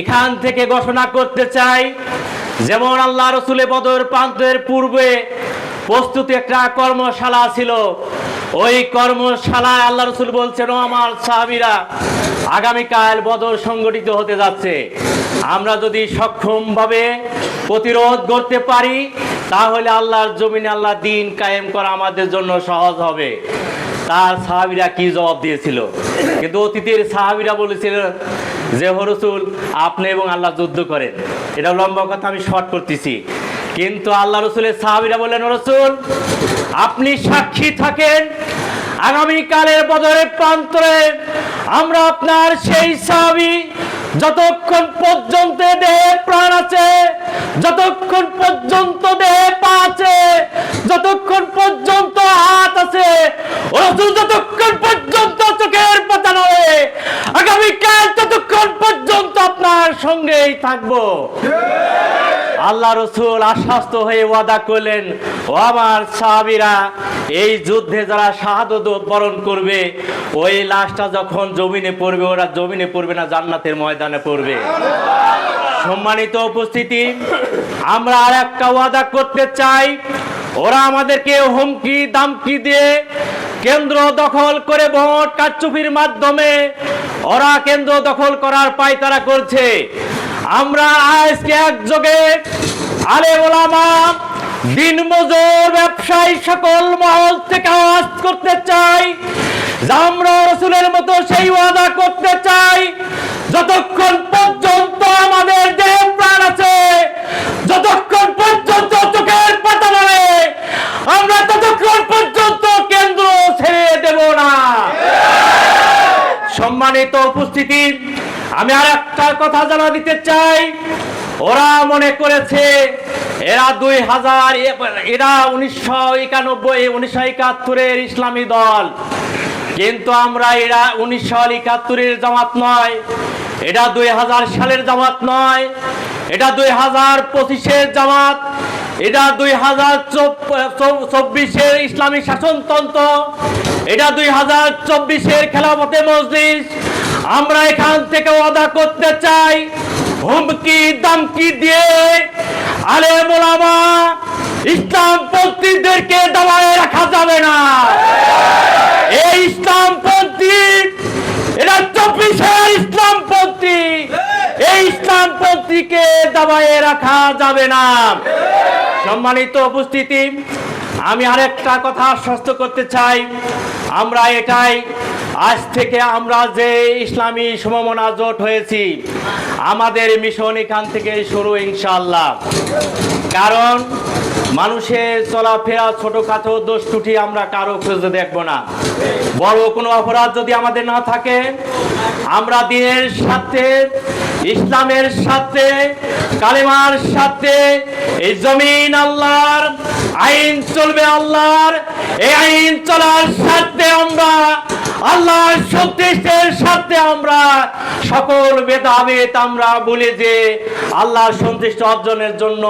এখান থেকে ঘোষণা করতে চাই, যেমন আল্লাহ রসুলে বদর প্রান্তের পূর্বে প্রস্তুতি একটা কর্মশালা ছিল। ওই কর্মশালায় আল্লাহ রসুল বলছেন আমার সাহাবিরা, আগামীকাল বদর সংগঠিত হতে যাচ্ছে। আমরা যদি সক্ষমভাবে প্রতিরোধ করতে পারি, তাহলে আল্লাহর জমিনে আল্লাহ দিন কায়েম করা আমাদের জন্য সহজ হবে। তার সাহাবিরা কি জবাব দিয়েছিল? কিন্তু অতীতের সাহাবিরা বলেছিলেন যে হরসুল আপনি এবং আল্লাহ যুদ্ধ করেন। এটা লম্বা কথা, আমি শর্ট করতেছি। কিন্তু আল্লাহ রসুলের সাহাবিরা বললেন রসুল, আপনি সাক্ষী থাকেন আগামীকালের বদরের প্রান্তরে। আমরা আপনার সেই সাহাবি যতক্ষণ পর্যন্ত দেহে প্রাণ আছে, যতক্ষণ পর্যন্ত দেহে পা আছে যতক্ষণ পর্যন্ত হাত আছে রসুল যতক্ষণ পর্যন্ত চোখের পাতা নয় আগামীকাল ততক্ষণ পর্যন্ত আপনার সঙ্গেই থাকব। আল্লাহ রসুল আশ্বস্ত হয়ে ওয়াদা করলেন, ও আমার সাহাবিরা, এই যুদ্ধে যারা শাহাদত বরণ করবে, ওই লাশটা যখন জমিনে পড়বে, ওরা জমিনে পড়বে না, জান্নাতের ময়দানে পড়বে। সম্মানিত উপস্থিতি, আমরা আর একটা ওয়াদা করতে চাই, ওরা আমাদেরকে হুমকি, দামকি দিয়ে কেন্দ্র দখল করে ভোট কারচুপির মাধ্যমে, ওরা কেন্দ্র দখল করার পায়তারা করছে। আমরা আজকে একযোগে আলে ওলামা দিন মজুর ব্যবসায়ী সকল মহল থেকে আওয়াজ করতে চাই আমরা রসুলের মতো সেই ওয়াদা করতে চাই, যতক্ষণ পর্যন্ত আমাদের দেহ প্রাণ আছে যতক্ষণ পর্যন্ত চোখের পাতা নড়ে আমরা ততক্ষণ পর্যন্ত কেন্দ্র ছেড়ে দেব না উপস্থিতি, আমি আর একটা কথা জানা দিতে চাই। ওরা মনে করেছে এরা দুই হাজার এরা উনিশশো একানব্বই, উনিশশো একাত্তরের ইসলামী দল। কিন্তু আমরা এরা উনিশশো একাত্তরের জামাত নয়, এটা দুই হাজার সালের জামাত নয়, এটা দুই হাজার পঁচিশের জামাত, এটা দুই হাজার চব্বিশের ইসলামী শাসনতন্ত্র, এটা দুই হাজার চব্বিশের খেলাফতে মসজিদ আমরা এখান থেকে ওয়াদা করতে চাই, হুমকি, দামকি দিয়ে আলে মোলামা ইসলাম পন্থীদেরকে দাবায় রাখা যাবে না। এই ইসলামপন্থী এটা চব্বিশের ইসলামপন্থী, এই ইসলামপন্থীকে দাবায় রাখা যাবে না। সম্মানিত উপস্থিতি, আমি আরেকটা কথা আশ্বস্ত করতে চাই। আমরা এটাই আজ থেকে আমরা যে ইসলামী সমমনা জোট হয়েছি, আমাদের মিশন এখান থেকে শুরু ইনশাল্লাহ কারণ মানুষের চলাফেরা ছোটখাটো দোষ ত্রুটি আমরা কারও খুঁজে দেখব না। বড় কোনো অপরাধ যদি আমাদের না থাকে, আমরা দিনের সাথে ইসলামের সাথে কালেমার সাথে এই জমিন আল্লাহর, আইন চলবে আল্লাহর, এই আইন চলার সাথে আমরা আল্লাহর সন্তুষ্টের সাথে আমরা সকল ভেদাভেদ আমরা বলে যে আল্লাহ সন্তুষ্ট অর্জনের জন্য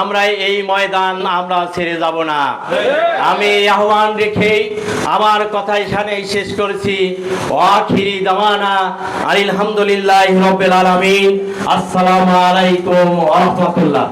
আমরা এই ময়দান আমরা ছেড়ে যাব না। আমি আহ্বান রেখেই আমার কথা এখানেই শেষ করেছি। ওয়াখিরি দামানা আলহামদুলিল্লাহ রবিল আলমিন। আসসালামু আলাইকুম রাহমাতুল্লাহ।